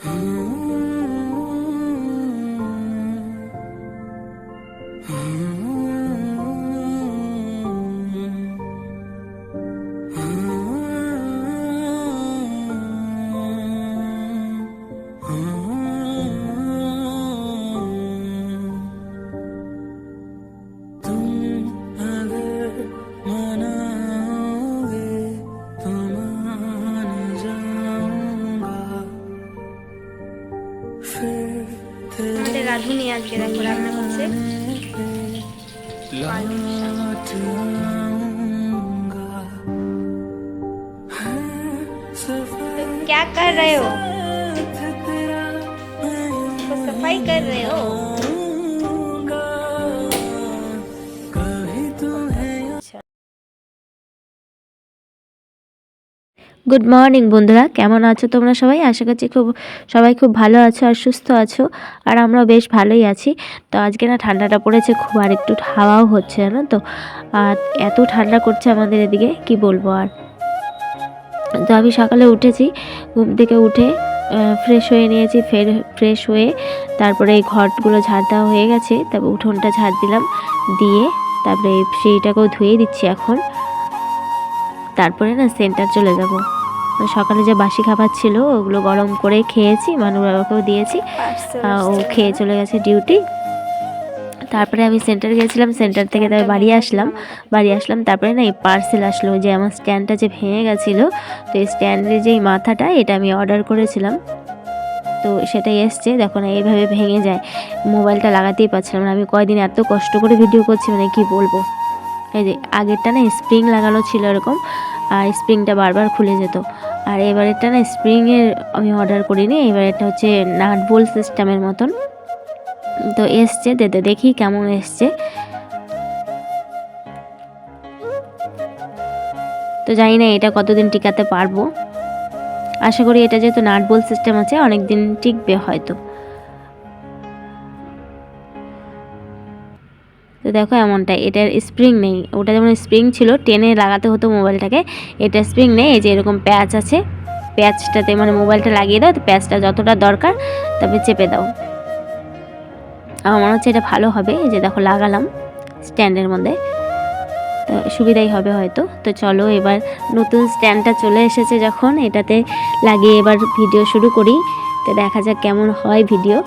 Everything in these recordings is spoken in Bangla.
আমাদের আজকে দেখো রান্না করছে পালং শাক। तो क्या कर रहे हो तो सफाई कर रहे हो গুড মর্নিং বন্ধুরা। কেমন আছো তোমরা সবাই? আশা করছি খুব, সবাই খুব ভালো আছো আর সুস্থ আছো। আর আমরা বেশ ভালোই আছি। তো আজকে না ঠান্ডাটা পড়েছে, খুব আর একটু হাওয়াও হচ্ছে, জানো তো? আর এত ঠান্ডা করছে আমাদের এদিকে, কি বলব আর? তো আমি সকালে উঠেছি, ঘুম থেকে উঠে ফ্রেশ হয়ে নিয়েছি, ফের ফ্রেশ হয়ে তারপরে এই ঘরগুলো ঝাড় দেওয়া হয়ে গেছে, তারপর উঠোনটা ঝাড় দিলাম, দিয়ে তারপরে সেইটাকেও ধুয়ে দিচ্ছি এখন। তারপরে না সেন্টার চলে যাব। সকালে যে বাসি খাবার ছিল ওগুলো গরম করে খেয়েছি মানু বাবাকেও দিয়েছি ও খেয়ে চলে গেছে ডিউটি। তারপরে আমি সেন্টার গেছিলাম সেন্টার থেকে তারপরে বাড়ি আসলাম। বাড়ি আসলাম তারপরে না এই পার্সেল আসলো যে আমার স্ট্যান্ডটা যে ভেঙে গেছিল তো এই স্ট্যান্ডের যেই মাথাটা এটা আমি অর্ডার করেছিলাম। তো সেটাই এসছে দেখো না এইভাবে ভেঙে যায়। মোবাইলটা লাগাতেই পারছিলাম না আমি কয়দিন এত কষ্ট করে ভিডিও করছি মানে কি বলব? এই যে আগেরটা না স্প্রিং লাগানো ছিল এরকম আর স্প্রিংটা বারবার খুলে যেত। আর এবারেরটা না স্প্রিংয়ের আমি অর্ডার করিনি এবার এটা হচ্ছে নাট বোল সিস্টেমের মতন। তো এসছে, দে, দে- দেখি কেমন এসছে। তো জানি না এটা কতদিন টিকাতে পারব। আশা করি এটা যেহেতু নাট বোল সিস্টেম আছে অনেক দিন টিকবে হয়তো। তো দেখো এমনটা এটার স্প্রিং নেই। ওটা যেমন স্প্রিং ছিল, টেনে লাগাতে হতো মোবাইলটাকে এটা স্প্রিং নেই, এই যে এরকম প্যাচ আছে। প্যাচটাতে মানে মোবাইলটা লাগিয়ে দাও, তো প্যাচটা যতটা দরকার তবে চেপে দাও। আমার মনে হচ্ছে এটা ভালো হবে যে দেখো লাগালাম স্ট্যান্ডের মধ্যে। তো সুবিধাই হবে হয়তো। তো চলো এবার নতুন স্ট্যান্ডটা চলে এসেছে যখন, এটাতে লাগিয়ে এবার ভিডিও শুরু করি। তো দেখা যাক কেমন হয় ভিডিও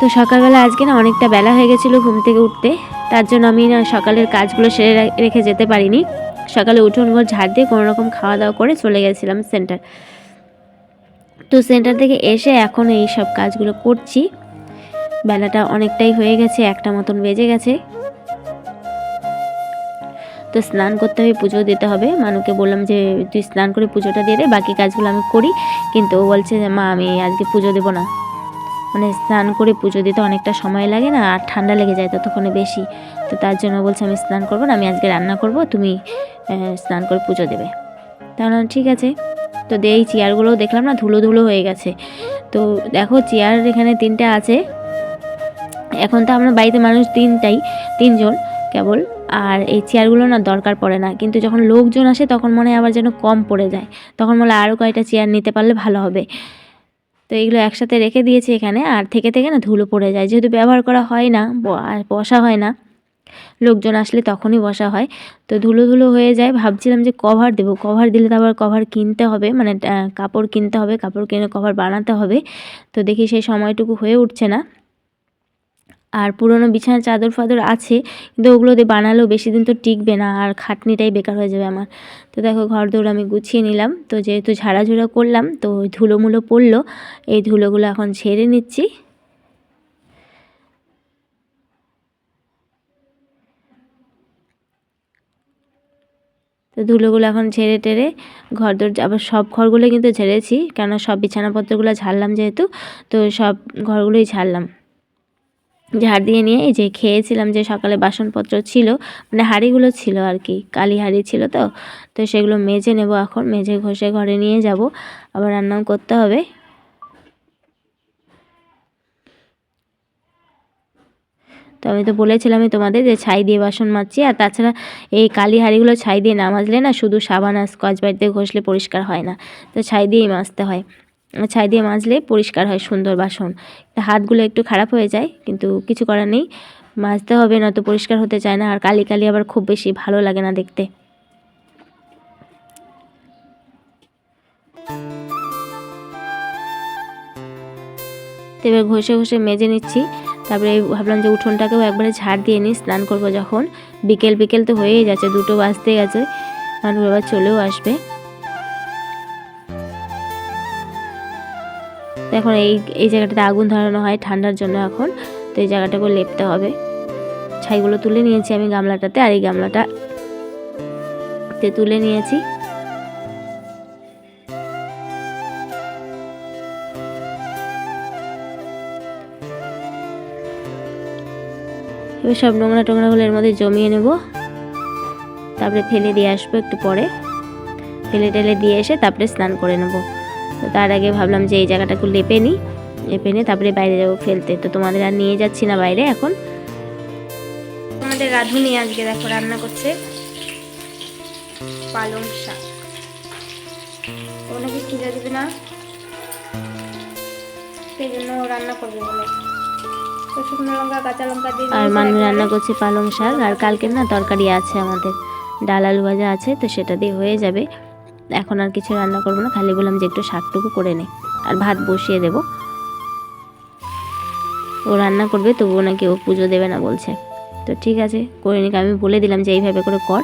তো সকালবেলা আজকে না অনেকটা বেলা হয়ে গেছিল ঘুম থেকে উঠতে। তার জন্য আমি না সকালের কাজগুলো সেরে রেখে যেতে পারিনি। সকালে উঠোন ঘর ঝাড় দিয়ে কোনো রকম খাওয়া দাওয়া করে চলে গেছিলাম সেন্টার। তো সেন্টার থেকে এসে এখন এই সব কাজগুলো করছি। বেলাটা অনেকটাই হয়ে গেছে, একটা মতন বেজে গেছে। তো স্নান করতে হবে, পুজো দিতে হবে। মানুকে বললাম যে, তুই স্নান করে পুজোটা দিয়ে দে, বাকি কাজগুলো আমি করি। কিন্তু ও বলছে যে, মা, আমি আজকে পুজো দেবো না। মানে স্নান করে পুজো দিতে অনেকটা সময় লাগে না, আর ঠান্ডা লেগে যায় ততক্ষণে বেশি। তো তার জন্য বলছে আমি স্নান করব না, আমি আজকে রান্না করব, তুমি স্নান করে পুজো দেবে। তাহলে ঠিক আছে। তো দিয়ে এই চেয়ারগুলোও দেখলাম না, ধুলো ধুলো হয়ে গেছে। তো দেখো, চেয়ার এখানে তিনটে আছে। এখন তো আমরা বাড়িতে মানুষ তিনটাই, তিনজন কেবল। আর এই চেয়ারগুলো না দরকার পড়ে না, কিন্তু যখন লোকজন আসে তখন মনে হয় আবার যেন কম পড়ে যায়। তখন বলে আরও কয়েকটা চেয়ার নিতে পারলে ভালো হবে। তো এগুলো একসাথে রেখে দিয়েছি এখানে। আর থেকে থেকে না ধুলো পড়ে যায়। যেহেতু ব্যবহার করা হয় না বসা হয় না, লোকজন আসলে তখনই বসা হয়। তো ধুলো ধুলো হয়ে যায়। ভাবছিলাম যে কভার দেবো। কভার দিলে তো আবার কভার কিনতে হবে। মানে কাপড় কিনতে হবে, কাপড় কিনে কভার বানাতে হবে। তো দেখি সেই সময়টুকু হয়ে উঠছে না। আর পুরনো বিছানার চাদর ফাদর আছে, কিন্তু ওগুলো দিয়ে বানালেও বেশি দিন তো টিকবে না আর খাটনিটাই বেকার হয়ে যাবে আমার। তো দেখো ঘর দৌড় আমি গুছিয়ে নিলাম। তো যেহেতু ঝাড়াঝুড়া করলাম, তো ধুলোমুলো পড়ল, এই ধুলোগুলো এখন ঝেড়ে নিচ্ছি। তো ধুলোগুলো এখন ঝেড়ে টেরে ঘর দর আবার সব ঘরগুলো কিন্তু ঝেড়েছি কেন সব বিছানাপত্রগুলো ঝাড়লাম যেহেতু, তো সব ঘরগুলোই ঝাড়লাম। ঝাড় দিয়ে নিয়ে এই যে খেয়েছিলাম যে সকালে বাসনপত্র ছিল মানে হাঁড়িগুলো ছিল আর কি, কালি হাঁড়ি ছিল তো তো সেগুলো মেজে নেব এখন, মেজে ঘষে ঘরে নিয়ে যাব, আবার রান্নাও করতে হবে। তো আমি তো বলেছিলামই তোমাদের যে ছাই দিয়ে বাসন মাজছি, আর তাছাড়া এই কালি হাঁড়িগুলো ছাই দিয়ে না মাজলে না শুধু সাবান আর স্কচ দিয়ে ঘষলে পরিষ্কার হয় না, তো ছাই দিয়েই মাজতে হয়। ছাই দিয়ে মাজলে পরিষ্কার হয়, সুন্দর বাসন। হাতগুলো একটু খারাপ হয়ে যায়, কিন্তু কিছু করার নেই। মাজতে হবে, নয়তো পরিষ্কার হতে চায় না, আর কালি কালি আবার খুব বেশি ভালো লাগে না দেখতে। এবার ঘষে ঘষে মেজে নিচ্ছি। তারপরে ভাবলাম যে উঠোনটাকেও একবারে ঝাড় দিয়ে নিই, স্নান করব যখন। বিকেল বিকেল তো হয়েই যাচ্ছে, দুটো বাজতে গেছে মানুষ আবার চলেও আসবে। এখন এই এই জায়গাটাতে আগুন ধরানো হয় ঠান্ডার জন্য এখন। তো এই জায়গাটাকে লেপতে হবে। ছাইগুলো তুলে নিয়েছি আমি গামলাটাতে আর এই গামলাটা তে তুলে নিয়েছি। এবার সব নোংরা টোংরাগুলো এর মধ্যে জমিয়ে নেব। তারপরে ফেলে দিয়ে আসব একটু পরে। ফেলে টেলে দিয়ে এসে তারপরে স্নান করে নেব। তো তার আগে ভাবলাম যে এই জায়গাটা একটু লেপে নিই লেপে নিয়ে তারপরে বাইরে যাব ফেলতে। তো তোমাদের আর নিয়ে যাচ্ছি না বাইরে এখন। আমাদের রাঁধুনি আজকে দেখো রান্না করছে। পালং শাক। ও নাকি খিদে দিবে না? সেই জন্য রান্না করবে বলে। আর মানু রান্না করছে পালং শাক। আর কালকের না তরকারি আছে আমাদের। ডাল আলু ভাজা আছে তো সেটা দিয়ে হয়ে যাবে। এখন আর কিছু রান্না করব না, খালি বললাম যে একটু শাকটুকু করে নে। আর ভাত বসিয়ে দেব। ও রান্না করবে, তবুও নাকি ও পুজো দেবে না বলছে। তো ঠিক আছে, করে নিক, আমি বলে দিলাম যে এইভাবে করে কর।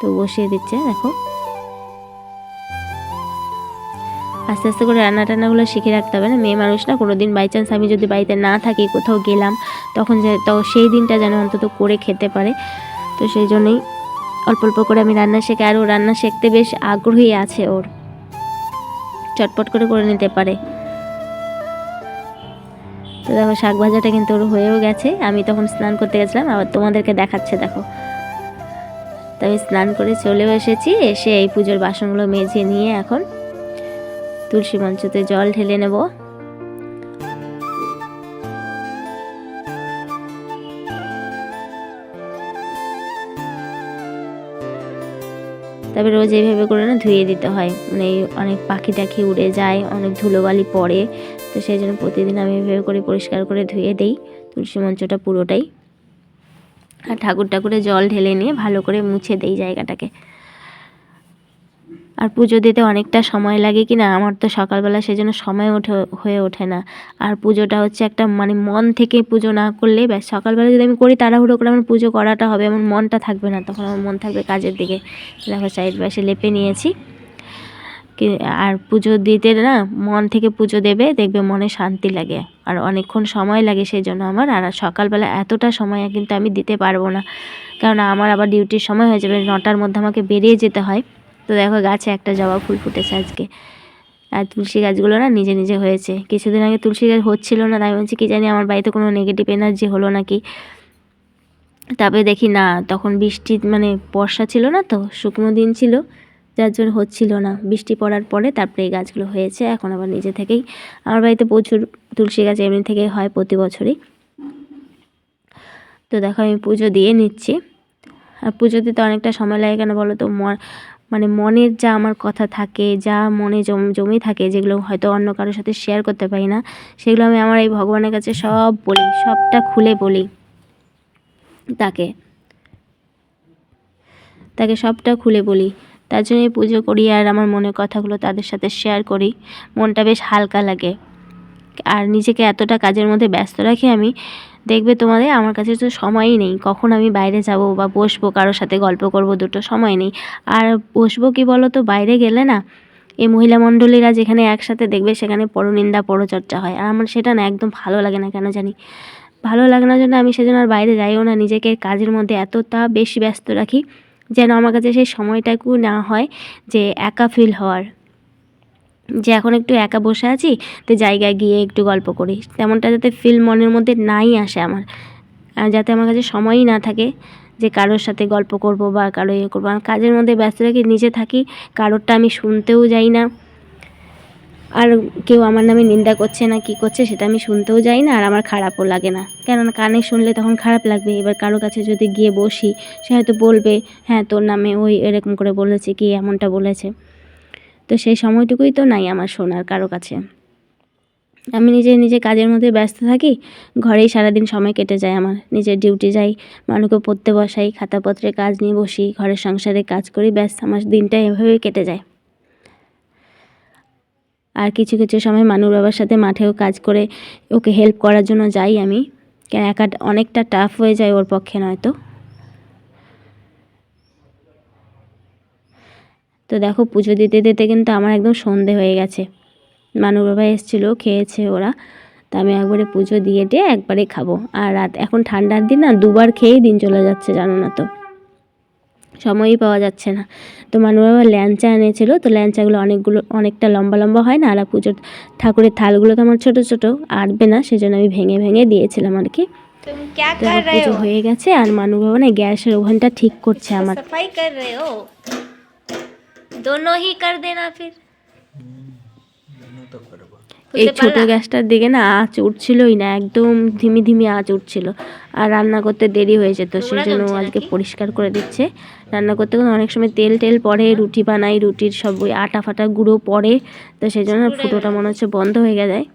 তো বসিয়ে দিচ্ছে, দেখো। আস্তে আস্তে করে রান্না টান্নাগুলো শিখে রাখতে হবে না, মেয়ে মানুষ না কোনো দিন বাই চান্স আমি যদি বাড়িতে না থাকি, কোথাও গেলাম, তখন যে, তো সেই দিনটা যেন অন্তত করে খেতে পারে। তো সেই জন্যই অল্প অল্প করে আমি রান্না শেখে, আর ও রান্না শিখতে বেশ আগ্রহী আছে ওর। চটপট করে করে নিতে পারে। তো দেখো, শাক ভাজাটা কিন্তু ওর হয়েও গেছে। আমি তখন স্নান করতে গেছিলাম, আবার তোমাদেরকে দেখাচ্ছে, দেখো। তো আমি স্নান করে চলেও এসেছি, এসে এই পুজোর বাসনগুলো মেজে নিয়ে এখন তুলসী মঞ্চতে জল ঢেলে নেব। তবে রোজ এইভাবে করে না ধুয়ে দিতে হয়। মানে অনেক পাখি টাখি উড়ে যায়, অনেক ধুলোবালি পড়ে। তো সেই জন্য প্রতিদিন আমি এভাবে করে পরিষ্কার করে ধুয়ে দেই। তুলসী মঞ্চটা পুরোটাই। আর ঠাকুর ঠাকুরে জল ঢেলে নিয়ে ভালো করে মুছে দেই জায়গাটাকে। আর পুজো দিতে অনেকটা সময় লাগে কি না আমার তো সকালবেলা সেজন্য সময় ওঠে, হয়ে ওঠে না। আর পুজোটা হচ্ছে একটা মানে মন থেকে পুজো না করলে ব্যাস, সকালবেলা যদি আমি করি তাড়াহুড়ো করে আমার পুজো করাটা হবে, আমার মনটা থাকবে না, তখন আমার মন থাকবে কাজের দিকে। দেখো সাইড বাসে লেপে নিয়েছি। আর পুজো দিতে না মন থেকে পুজো দেবে, দেখবে মনে শান্তি লাগে। আর অনেকক্ষণ সময় লাগে সেই জন্য আমার, আর সকালবেলা এতটা সময় কিন্তু আমি দিতে পারব না। কারণ আমার আবার ডিউটির সময় হয়ে যাবে, নটার মধ্যে আমাকে বেরিয়ে যেতে হয়। তো দেখো গাছে একটা জবা ফুল ফুটেছে আজকে। আর তুলসী গাছগুলো না নিজে নিজে হয়েছে। কিছুদিন আগে তুলসী গাছ হচ্ছিল না, তাই বলছি কি জানি আমার বাড়িতে কোনো নেগেটিভ এনার্জি হলো নাকি। তারপরে দেখি না, তখন বৃষ্টি মানে বর্ষা ছিল না তো, শুকনো দিন ছিল, যার জন্য হচ্ছিল না। বৃষ্টি পড়ার পরে তারপরে এই গাছগুলো হয়েছে, এখন আবার নিজে থেকেই। আমার বাড়িতে প্রচুর তুলসী গাছ এমনি থেকেই হয় প্রতি বছরই। তো দেখো আমি পুজো দিয়ে নিচ্ছি। আর পুজো দিতে অনেকটা সময় লাগে কেন বলো তো মানে মনের যা আমার কথা থাকে, যা মনে জম থাকে, যেগুলো হয়তো অন্য কারোর সাথে শেয়ার করতে পারি না, সেগুলো আমি আমার এই ভগবানের কাছে সব বলি, সবটা খুলে বলি। তাকে তাকে সবটা খুলে বলি। তার জন্যই পুজো করি আর আমার মনের কথাগুলো তাদের সাথে শেয়ার করি। মনটা বেশ হালকা লাগে। আর নিজেকে এতটা কাজের মধ্যে ব্যস্ত রাখি আমি দেখবে তোমাদের আমার কাছে তো সময়ই নেই। কখন আমি বাইরে যাব বা বসবো, কারোর সাথে গল্প করব, দুটো সময় নেই। আর বসবো কি বলো তো বাইরে গেলে না, এই মহিলা মণ্ডলীরা যেখানে একসাথে দেখবে, সেখানে পরনিন্দা, পরচর্চা হয়। আর আমার সেটা না একদম ভালো লাগে না, কেন জানি? ভালো লাগানোর জন্য আমি সেজন্য আর বাইরে যাইও না। নিজেকে কাজের মধ্যে এতটা বেশি ব্যস্ত রাখি, যেন আমার কাছে সেই সময়টাকু না হয় যে একা ফিল হওয়ার। যে এখন একটু একা বসে আছি, তো জায়গায় গিয়ে একটু গল্প করি। তেমনটা যাতে ফিল মনের মধ্যে নাই আসে আমার। যাতে আমার কাছে সময়ই না থাকে যে কারোর সাথে গল্প করব বা কারও ইয়ে করব। আমার কাজের মধ্যে ব্যস্ত রেখে নিজে থাকি, কারোরটা আমি শুনতেও যাই না। আর কেউ আমার নামে নিন্দা করছে না, কি করছে সেটা আমি শুনতেও যাই না, আর আমার খারাপও লাগে না। কেননা কানে শুনলে তখন খারাপ লাগবে। এবার কারও কাছে যদি গিয়ে বসি, সে হয়তো বলবে হ্যাঁ তোর নামে ওই এরকম করে বলেছে, কি এমনটা বলেছে? তো সেই সময়টুকুই তো নাই আমার শোনার কারও কাছে। আমি নিজে নিজে কাজের মধ্যে ব্যস্ত থাকি, ঘরেই সারাদিন সময় কেটে যায় আমার। নিজের ডিউটি যাই মানুষকে পড়তে বসাই, খাতাপত্রে কাজ নিয়ে বসি, ঘরের সংসারে কাজ করি, ব্যাস আমার দিনটা এভাবেই কেটে যায়। আর কিছু কিছু সময় মানুর বাবার সাথে মাঠেও কাজ করে ওকে হেল্প করার জন্য যাই আমি। কেন একা অনেকটা টাফ হয়ে যায় ওর পক্ষে নয়তো। তো দেখো পুজো দিতে দিতে কিন্তু আমার একদম সন্ধে হয়ে গেছে। মানু বাবা এসেছিল খেয়েছে ওরা। তো আমি একবারে পুজো দিয়ে দিয়ে একবারে খাব। আর রাত এখন ঠান্ডার দিন না দুবার খেয়েই দিন চলে যাচ্ছে জানো না তো। সময়ই পাওয়া যাচ্ছে না। তো মানু বাবা ল্যাংচা এনেছিল তো ল্যাংচাগুলো অনেকগুলো অনেকটা লম্বা লম্বা হয় না আর পুজোর ঠাকুরের থালগুলো তো আমার ছোটো ছোটো আটবে না সেজন্য আমি ভেঙে ভেঙে দিয়েছিলাম আর কি। হয়ে গেছে আর মানু বাবা না গ্যাসের ওভেনটা ঠিক করছে আমার। दोनों ही कर देना फिर এই খুলতে ছোট পারলা? গ্যাসটার দিকে না আঁচ উঠছিলই না একদম ধিমি ধিমি আঁচ উঠছিল আর রান্না করতে দেরি হয়ে যেত সেই নোংরা জন্য ও জমছে আজকে নাকি? পরিষ্কার করে দিচ্ছে রান্না করতে করতে অনেক সময় তেল টেল পড়ে রুটি বানাই রুটির সব ওই আটা ফাটা গুঁড়ো পড়ে তো সেই জন্য না ফুটোটা মনে হচ্ছে বন্ধ হয়ে যায়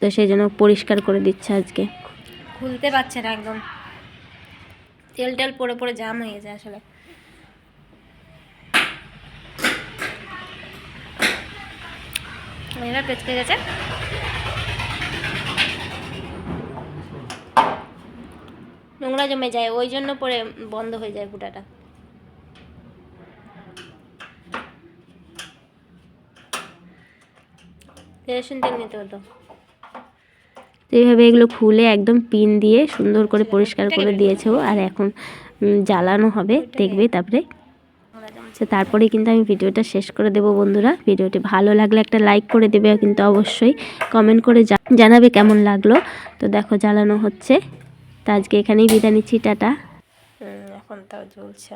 তো সেই জন্য পরিষ্কার করে দিচ্ছে আজকে খুলতে পারছে না একদম তেল টেল পড়ে পড়ে জাম হয়ে যায় আসলে এবার পেচকে গেছে। নোংরা জমে যায় ওই জন্য পরে বন্ধ হয়ে যায় ফুটাটা তেল নিতে হতো। তো এইভাবে এগুলো খুলে একদম পিন দিয়ে সুন্দর করে পরিষ্কার করে দিয়েছে আর এখন জ্বালানো হবে দেখবে তারপরে তারপরেই তারপরে কিন্তু আমি ভিডিওটা শেষ করে দেব বন্ধুরা। ভিডিওটি ভালো লাগলে একটা লাইক করে দেবে, কিন্তু অবশ্যই কমেন্ট করে জানাবে কেমন লাগল। তো দেখো, জ্বালানো হচ্ছে। তো আজকে এখানেই বিদায় নিচ্ছি, টাটা। এখন তাও জ্বলছে।